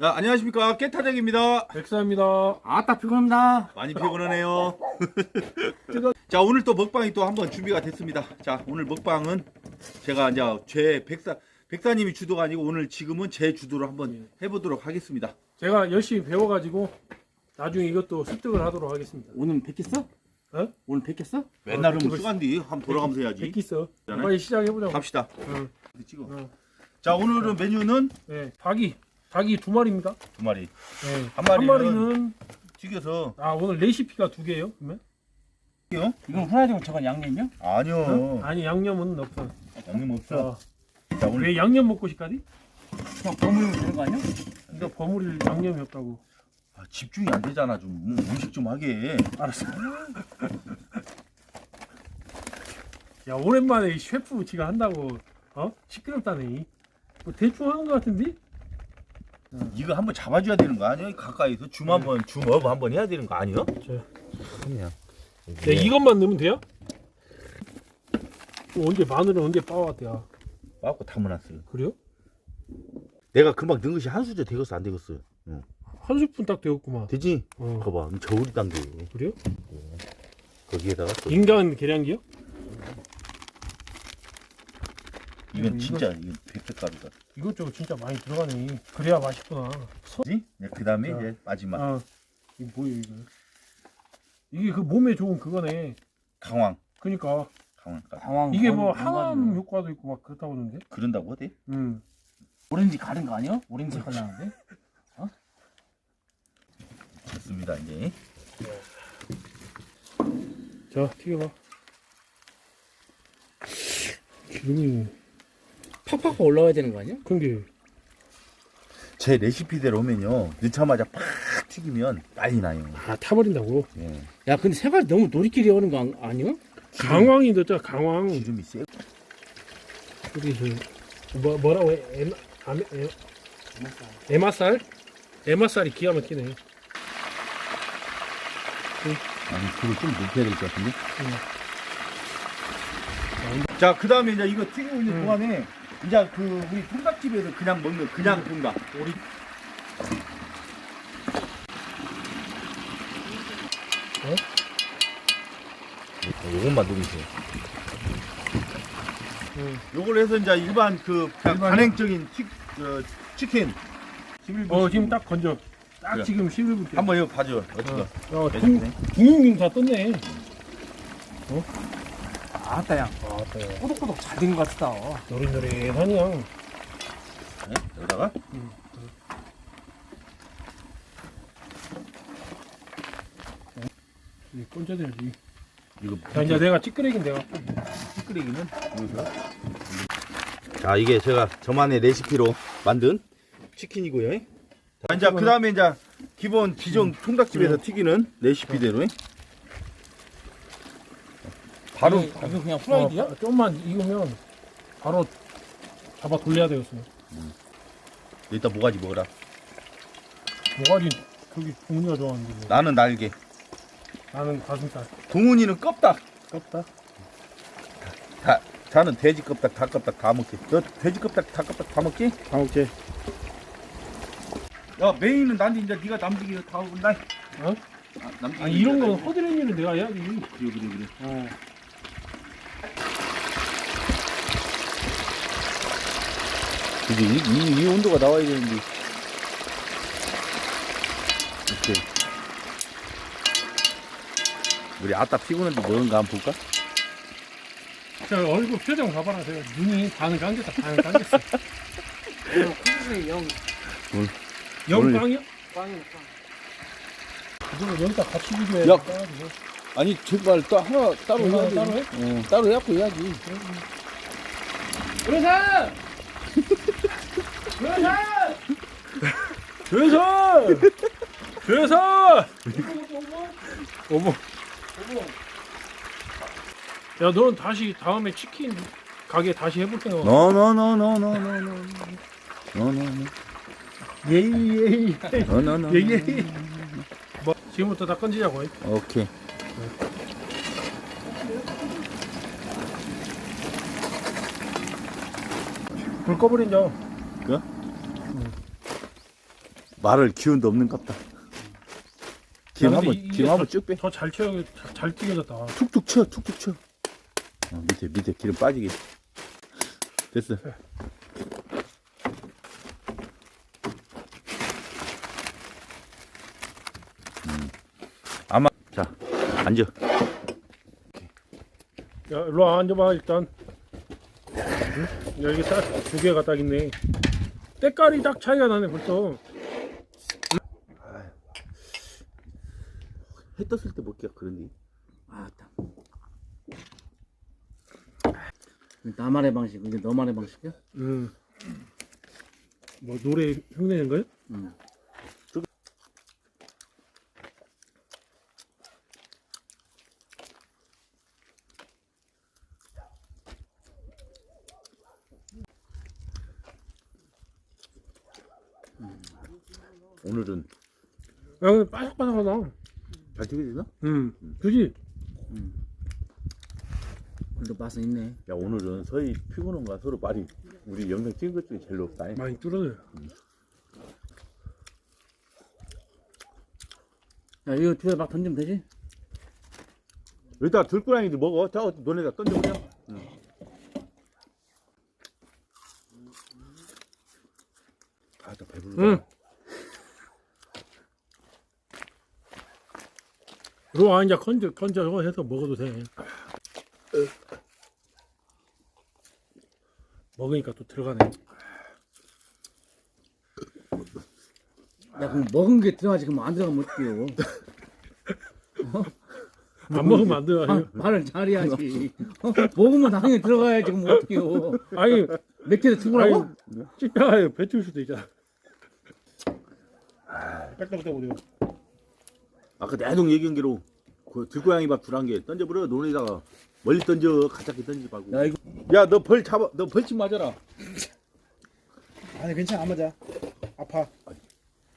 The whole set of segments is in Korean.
자, 안녕하십니까. 깨타작입니다. 백사입니다. 아따 피곤합니다. 많이 피곤하네요. 자, 오늘 또 먹방이 또 한번 준비가 됐습니다. 자, 오늘 먹방은 제가 이제 제 백사, 백사님이 주도가 아니고 오늘 지금은 제 주도로 한번 해보도록 하겠습니다. 제가 열심히 배워가지고 나중에 이것도 습득을 하도록 하겠습니다. 오늘 뵙겠어? 어? 오늘 뵙겠어? 맨날은 뭐 수간디 한번 돌아가면서 해야지. 백기서 그러네. 빨리 시작해보자고. 갑시다. 응. 찍어. 응. 자, 오늘은 메뉴는 네, 닭이 닭이 두 마리입니다. 두 마리. 네. 한 한 마리는- 마리는 튀겨서. 아 오늘 레시피가 두 개예요. 그러면? 요 이건 후라이드고 저건 양념이요? 아니요. 어? 아니 양념은 없어. 양념 없어. 자, 자, 오늘 왜 양념 먹고 싶까지? 그냥 버무리면 되는 거 아니야? 이거 버무릴 양념이 없다고. 아, 집중이 안 되잖아. 좀 음, 음식 좀 하게. 알았어. 야 오랜만에 이 셰프 지가 한다고 어 시끄럽다네. 뭐 대충 하는 것 같은데? 이거 한번 잡아줘야 되는 거 아니야? 가까이서 줌 한번 줌업 한번 해야 되는 거 아니야? 저, 그냥. 네, 이것만 넣으면 돼요? 또 언제 마늘은 언제 빻아왔대요? 빠고 담아놨어요. 그래요? 내가 금방 넣은 것이 한 수저 되겠어 안 되겠어? 한 스푼 딱 되었구만. 되지? 어. 봐봐 저울이 단계 그래요? 거기에다가 또 인간 계량기요? 이건 음, 진짜 이건 백색가루다. 이것저것 진짜 많이 들어가네. 그래야 맛있구나. 그지? 그 다음에 자. 이제 마지막 아, 이게 뭐예요 이거? 이게 그 몸에 좋은 그거네. 강황 그러니까 강황가루. 당황. 이게 뭐 항암. 효과도 있고 막 그렇다고 하는데. 그런다고 하대? 음. 오렌지 가른 거 아니야? 오렌지 색깔 나는데? 됐습니다 이제. 자, 튀겨봐. 기름이 팍팍 올라와야 되는 거 아니야? 근데 제 레시피대로 하면요 넣자마자 팍 튀기면 난리 나요. 아 타버린다고. 예. 야 근데 색깔 너무 놀이끼리 오는 거 안- 아니야? 강황이 넣자 강황. 기름이 세. 우리 저뭐 뭐라고 해? 에마 아메 에, 에마살? 에마살이 기가 막히네. 아니 그걸 좀 높여야 될 것 같은데. 자, 그 다음에 이제 이거 튀기고 있는 음. 동안에 이제 그 우리 통닭집에서 그냥 먹는 그냥 통닭. 우리 어? 요것만 누르세요. 응. 요걸 해서 이제 일반 그 그냥 일반- 간행적인 치, 어, 치킨 11분 어 지금 딱 건져. 딱 그래. 지금 11분. 한번 이거 봐줘. 어떻게? 어, 어, 둥, 둥둥 다 떴네. 아따 야 아, 또 꼬독꼬독 잘된거 같다. 노릇노릇하니 양. 네? 여기다가 이 건져야지. 이거 자 이제 내가 찌끄레긴 내가. 여기서. 자, 이게 제가 저만의 레시피로 만든 치킨이고요. 자, 이제 그 다음에 이제 기본 기존 통닭집에서 튀기는 레시피대로. 바로 이거, 이거 그냥 후라이드야? 어, 좀만 익으면 바로 잡아 돌려야 되겠어. 일단 모가지 먹어라. 뭐가지 저기 동훈이가 좋아하는데 뭐. 나는 날개. 나는 가슴살. 동훈이는 껍닭. 껍다. 다, 자는 돼지 껍닭, 닭 껍닭 다 먹지. 너 돼지 껍닭, 닭 껍닭 다 먹지? 다 먹지. 야 메인은 난데 이제 네가 남기기 다 온다. 어? 아. 아니 이런 건 허드렛 일은 내가 해야지. 그래 그래 그래. 어. 그지 이, 이, 이 온도가 나와야 되는데. 이렇게. 우리 아따 피곤한데 뭔가 한번 볼까? 저 얼굴 표정 봐봐라. 제가 눈이 반을 감겼다. 반을 감겼어. 콩수의 영 오늘- 영빵이야? 빵이 이거 여기다 같이 비교해. 야. 아니 제발 또 하나 따로 이거 해야지. 따로 해? 어, 따로 해갖고 해야지. 그래서! 그래서! 그래서! 어머. 야, 넌 다시 다음에 치킨 가게 다시 해볼 때가 노노노노노노노. 노노노. 예이 예이 노노노. 예이 뭐 지금부터 다 건지자고 오케이. 불 꺼버린 자 그? 말을 기운도 없는 것 같다. 기름 야, 한번 기름 한번 쭉 빼. 더잘 튀어 잘, 잘 튀겨졌다. 툭툭 쳐, 툭툭 쳐. 어, 밑에 밑에 기름 빠지게. 됐어. 음. 아마 자 앉아. 야, 일로 와, 앉아봐, 일단. 응? 여기 딱 두 개가 딱 있네. 때깔이 딱 차이가 나네, 벌써. 해 떴을 때 먹기가 그런데. 아따. 나만의 방식, 이게 너만의 방식이야? 응. 뭐, 노래 흉내낸 거야? 응. 오늘은 야, 근데 바삭바삭하다. 잘 튀겨지나? 응. 그지? 근데 맛은 있네. 야 오늘은 서희 피곤한가 서로 말이 우리 영상 찍은 것 중에 제일 높다. 많이 줄어들. 야, 이거 뒤에 막 던지면 되지? 여기다 들고양이들 먹어. 자 너네다 던져보자. 아나 배불러. 응. 와, 이제 건져, 건져 해서 먹어도 돼. 먹으니까 또 들어가네. 야, 그럼 먹은 게 들어가지, 그럼 안 들어가면 어떡해요? 안 먹으면 안 돼. 아, 말을 잘해야지. 어? 먹으면 당연히 들어가야지, 그럼 어떡해요? 아니, 맥주에 죽으라고? 찝다가 뱉을 수도 있잖아. 빽빽빽 우리 아까 내동 얘기한 게로 그 들고양이 밥 두란 게 던져버려 논에다가 멀리 던져 가깝게 던지지 말고. 야, 이거. 야 너 벌 잡아. 너 벌침 맞아라. 아니 괜찮아 안 맞아 아파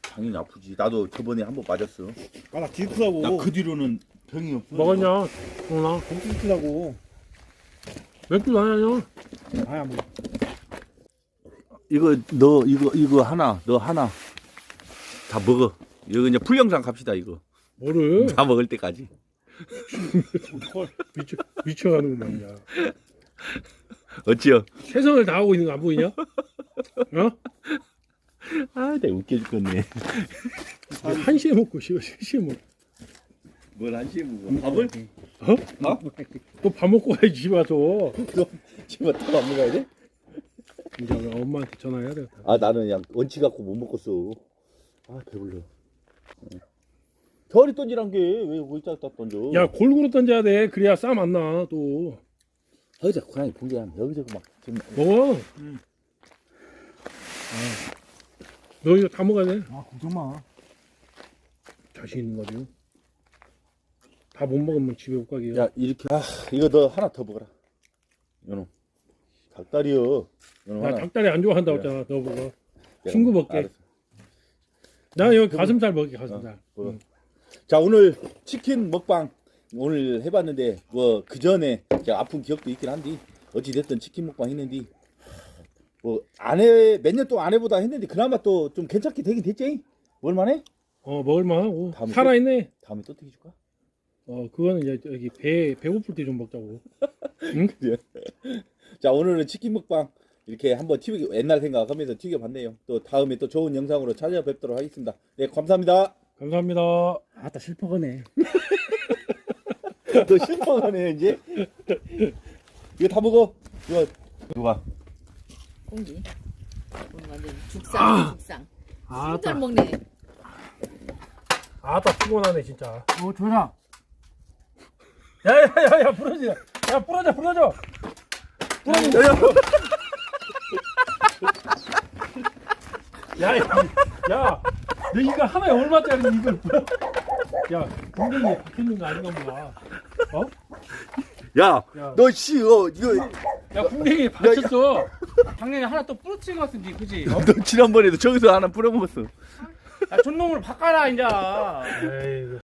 당연히 아프지. 나도 저번에 한 번 맞았어. 아나 뒤크라고 나그 뒤로는 병이 없어. 먹었냐? 동훈아 뒤크라고 맥주 하냐냐? 아야 뭐 이거 너 이거 이거 하나 너 하나 다 먹어. 이거 이제 풀영상 갑시다 이거. 뭐를 다 먹을 때까지. 미쳐 미쳐가는구만 야. 어찌요? 최선을 다하고 있는 거 안 보이냐? 어? 아, 내가 웃겨 죽겠네. 한 시에 먹고 쉬어 시에 먹고 뭘 한시에 먹어? 밥을? 어? 밥? 또밥 먹고 와야지 집 와서 집에 또밥 먹어야 돼? 이제 엄마한테 전화해야 되겠다. 아 나는 그냥 원치 갖고 못 먹겠어. 아 배불러. 저리 던지란 게왜 거기다 던져? 야 골고루 던져야 돼. 그래야 쌈안 나. 또 여기서 고양이 봉기하면 여기저기 막 지금 먹어. 음. 아, 너 이거 다 먹어야 돼. 아 걱정 마 자신 있는 거지. 다못 먹으면 집에 못 가게. 야 이렇게 아 이거 너 하나 더 먹어라. 연호 닭다리요. 연호 나 하나. 닭다리 안 좋아한다고 했잖아. 너 먹어. 친구 먹게. 알았어. 나 여기 가슴살 먹게 가슴살. 어. 응. 자 오늘 치킨 먹방 오늘 해봤는데 뭐 그 전에 제가 아픈 기억도 있긴 한데 어찌 됐든 치킨 먹방 했는데 뭐 안해 몇년 동안 안 해보다 했는데 그나마 또 좀 괜찮게 되긴 됐지. 뭘만해? 어 먹을만하고 다음에 또- 살아있네. 다음에 또 튀겨줄까? 어 그거는 이제 여기 배 배고플 때 좀 먹자고. 자 오늘은 치킨 먹방 이렇게 한번 튀기 옛날 생각하면서 튀겨봤네요. 또 다음에 또 좋은 영상으로 찾아뵙도록 하겠습니다. 네 감사합니다. 감사합니다. 아따, 실퍼거네. 너 실망하네 이제. 이거 다 먹어. 이거 누가? 공기. 오늘 완전 죽상, 죽상. 아따 진짜 먹네. 아따 피곤하네 진짜. 어, 좋아. 야야야야 부러지. 야 부러져 부러져. 야야 야. 너 이거 하나에 얼마짜리 이걸? 야 공댕이에 박혀있는 거 아닌가 몰라. 어? 야, 야. 너 씨, 어, 이거 야 공댕이에 박혔어. 작년에 하나 또 부러뜨린 것 같은데, 그지? 너 지난번에도 저기서 하나 뿌려 먹었어. 야, 존놈을 바꿔라, 이제. 에이.